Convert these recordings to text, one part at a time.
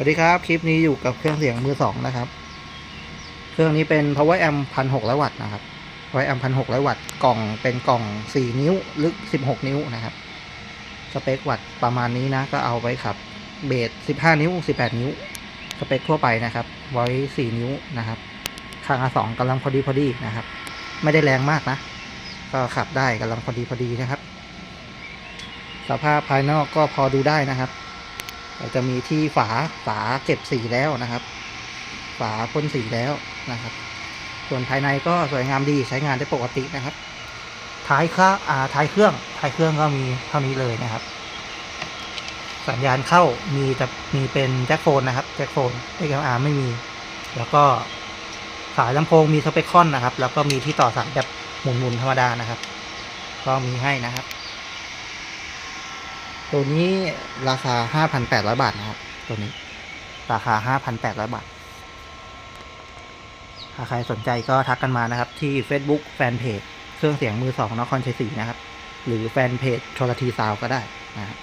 วัสดีครับ คลิปนี้อยู่กับเครื่องเสียงมือสองนะครับ เครื่องนี้เป็น power amp พันหกร้อยวัตต์นะครับ power amp พันหกร้อยวัตต์กล่องเป็นกล่องสี่นิ้วลึกสิบหกนิ้วนะครับ สเปควัตต์ประมาณนี้นะ ก็เอาไว้ขับเบสสิบห้านิ้วสิบแปดนิ้ว สเปคทั่วไปนะครับ ไว้สี่นิ้วนะครับข้างละสองกำลังพอดีพอดีนะครับ ไม่ได้แรงมากนะ ก็ขับได้กำลังพอดีพอดีนะครับ สภาพภายนอกก็พอดูได้นะครับ จะมีที่ฝาฝาเก็บสีแล้วนะครับ ฝาพ่นสีแล้วนะครับ ส่วนภายในก็สวยงามดีใช้งานได้ปกตินะครับ ท้ายค่อ่าท้ายเครื่องท้ายเครื่องก็มีเท่านี้เลยนะครับ สัญญาณเข้ามีแต่มีเป็นแจ็คโฟนนะครับแจ็คโฟน XLR ไม่มี แล้วก็สายลำโพงมีสเปคคอนนะครับ แล้วก็มีที่ต่อสายแบบหมุนๆธรรมดานะครับ ก็มีให้นะครับ ตัวนี้ราคา5,800บาทนะครับ ตัวนี้ ราคา5,800บาทถ้าใครสนใจก็ทักกันมานะครับ ที่ Facebook แฟนเพจเครื่องเสียงมือสองนครชัยศรีนะครับ หรือแฟนเพจชลทีซาวก็ได้นะครับ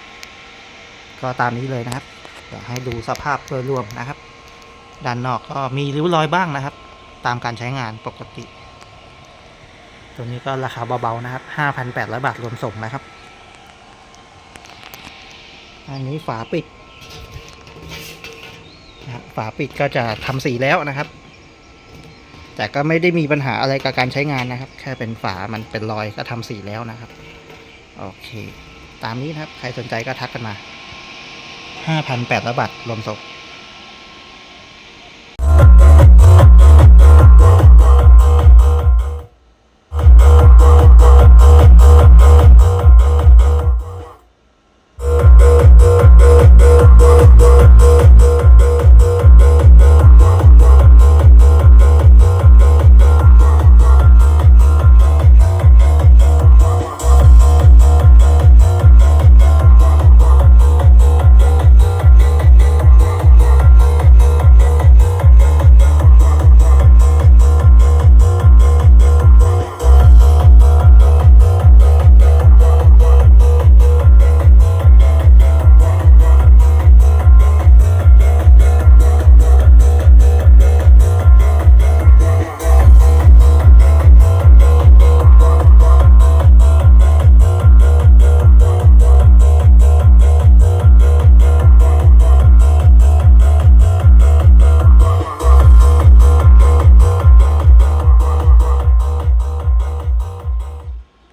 ก็ตามนี้เลยนะครับเดี๋ยวให้ดูสภาพโดยรวมนะครับ ด้านนอกก็มีริ้วรอยบ้างนะครับ ตามการใช้งานปกติ ตัวนี้ก็ราคาเบาๆนะครับ 5,800 บาทรวมส่งนะครับ อันนี้ฝาปิดนะฝาปิดก็จะทำสีแล้วนะครับ แต่ก็ไม่ได้มีปัญหาอะไรกับการใช้งานนะครับ แค่เป็นฝามันเป็นรอยก็ทำสีแล้วนะครับ โอเค ตามนี้นะครับ ใครสนใจก็ทักกันมา 5,800บาทรวมส่ง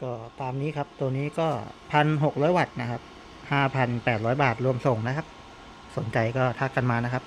ก็ตามนี้ครับ ตัวนี้ก็พันหกร้อยวัตต์นะครับห้าพันแปดร้อยบาทรวมส่งนะครับ สนใจก็ทักกันมานะครับ